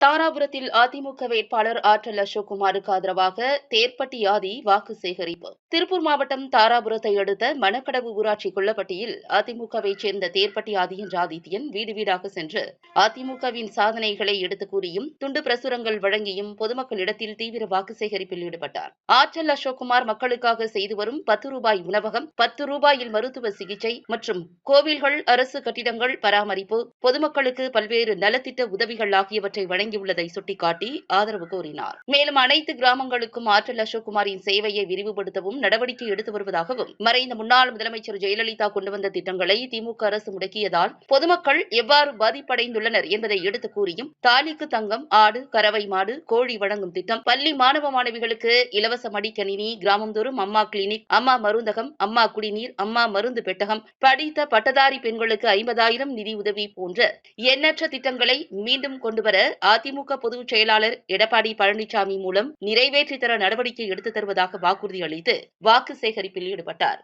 தாராபுரத்தில் அதிமுக வேட்பாளர் ஆற்றல் அசோக்குமாருக்கு ஆதரவாக தேர்ப்பட்டி ஆதி வாக்கு சேகரிப்பு. திருப்பூர் மாவட்டம் தாராபுரத்தை அடுத்த மணக்கடவு ஊராட்சி குள்ளப்பட்டியில் அதிமுகவைச் சேர்ந்த தேர்ப்பட்டி ஆதி என்ற ஆதித்யன் வீடு வீடாக சென்று அதிமுகவின் சாதனைகளை எடுத்து கூறியும் துண்டு பிரசுரங்கள் வழங்கியும் பொதுமக்களிடத்தில் தீவிர வாக்கு சேகரிப்பில் ஈடுபட்டார். ஆற்றல் அசோக்குமார் மக்களுக்காக செய்து வரும் பத்து ரூபாய் உணவகம் பத்து ரூபாயில் மருத்துவ சிகிச்சை மற்றும் கோவில்கள் அரசு கட்டிடங்கள் பராமரிப்பு பொதுமக்களுக்கு பல்வேறு நலத்திட்ட உதவிகள் ஆகியவற்றை வழங்கி வழங்கியுள்ளதை சுட்டிக்காட்டி ஆதரவு கோரினார். மேலும் அனைத்து கிராமங்களுக்கும் ஆற்றல் அசோக்குமாரின் சேவையை விரிவுபடுத்தவும் நடவடிக்கை எடுத்து வருவதாகவும் மறைந்த முன்னாள் முதலமைச்சர் ஜெயலலிதா கொண்டு வந்த திட்டங்களை திமுக அரசு முடக்கியதால் பொதுமக்கள் எவ்வாறு பாதிப்படைந்துள்ளனர் என்பதை எடுத்து கூறியும் தாலிக்கு தங்கம் ஆடு கறவை மாடு கோழி வழங்கும் திட்டம் பள்ளி மாணவ மாணவிகளுக்கு இலவச மடிக்கணினி கிராமந்தோறும் அம்மா கிளினிக் அம்மா மருந்தகம் அம்மா குடிநீர் அம்மா மருந்து பெட்டகம் படித்த பட்டதாரி பெண்களுக்கு ஐம்பதாயிரம் நிதி உதவி போன்ற எண்ணற்ற திட்டங்களை மீண்டும் கொண்டுவர அதிமுக பொதுச் செயலாளர் எடப்பாடி பழனிசாமி மூலம் நிறைவேற்றி தர நடவடிக்கை எடுத்து தருவதாக வாக்குறுதி அளித்து வாக்கு சேகரிப்பில் ஈடுபட்டார்.